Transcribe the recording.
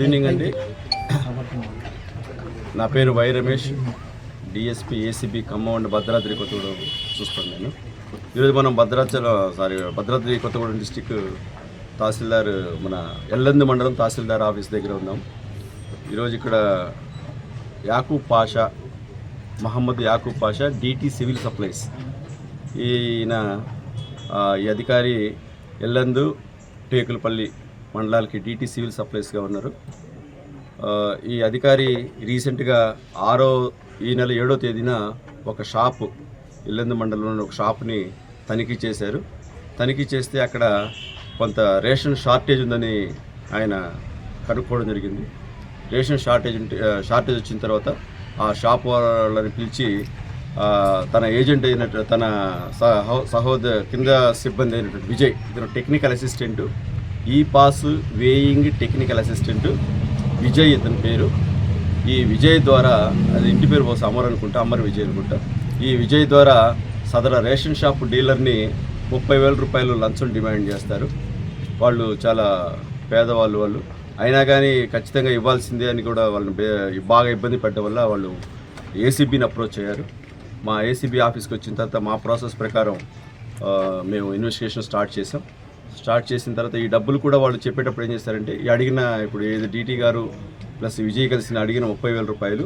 Good evening అండి నా పేరు Y Ramesh. DSP ACB Khammam and Bhadradri Kothagudem చూస్తాను నేను. ఈరోజు మనం భద్రాచలం సారీ భద్రాద్రి కొత్తగూడెం డిస్టిక్ తహసీల్దార్ మన ఎల్లంది మండలం తహసీల్దార్ ఆఫీస్ దగ్గర ఉన్నాం. ఈరోజు ఇక్కడ Yakub Pasha Mohammed Yakub Pasha DT civil supplies. ఈయన ఈ అధికారి ఎల్లందు టేకులపల్లి మండలాలకి డిటి సివిల్ సప్లైస్గా ఉన్నారు. ఈ అధికారి రీసెంట్గా ఆరో ఈ నెల ఏడో తేదీన ఒక షాపు ఇల్లందు మండలంలోని ఒక షాప్ని తనిఖీ చేశారు. తనిఖీ చేస్తే అక్కడ కొంత రేషన్ షార్టేజ్ ఉందని ఆయన కనుక్కోవడం జరిగింది. రేషన్ షార్టేజ్ ఉంటే షార్టేజ్ వచ్చిన తర్వాత ఆ షాప్ వాళ్ళని పిలిచి తన ఏజెంట్ అయినట్టు తన సహో సహోదర కింద సిబ్బంది అయినటువంటి విజయ్ ఇతను టెక్నికల్ అసిస్టెంట్ ఈ pass weighing technical assistant Vijay ఇతని పేరు. ఈ విజయ్ ద్వారా అది ఇంటి పేరు పోసి అమర్ అనుకుంటా అమర్ విజయ్ అనుకుంటా. ఈ విజయ్ ద్వారా సదర రేషన్ షాప్ డీలర్ని ముప్పై వేల రూపాయలు లంచం డిమాండ్ చేస్తారు. వాళ్ళు చాలా పేదవాళ్ళు వాళ్ళు. అయినా కానీ ఖచ్చితంగా ఇవ్వాల్సిందే అని కూడా వాళ్ళని బాగా ఇబ్బంది పెట్టడం వల్ల వాళ్ళు ఏసీబీని అప్రోచ్ అయ్యారు. మా ఏసీబీ ఆఫీస్కి వచ్చిన తర్వాత మా ప్రాసెస్ ప్రకారం మేము ఇన్వెస్టిగేషన్ స్టార్ట్ చేసాం స్టార్ట్ చేసిన తర్వాత ఈ డబ్బులు కూడా వాళ్ళు చెప్పేటప్పుడు ఏం చేస్తారంటే ఈ అడిగిన ఇప్పుడు ఏది డీటీ గారు ప్లస్ విజయ్ కలిసిన అడిగిన ముప్పై వేల రూపాయలు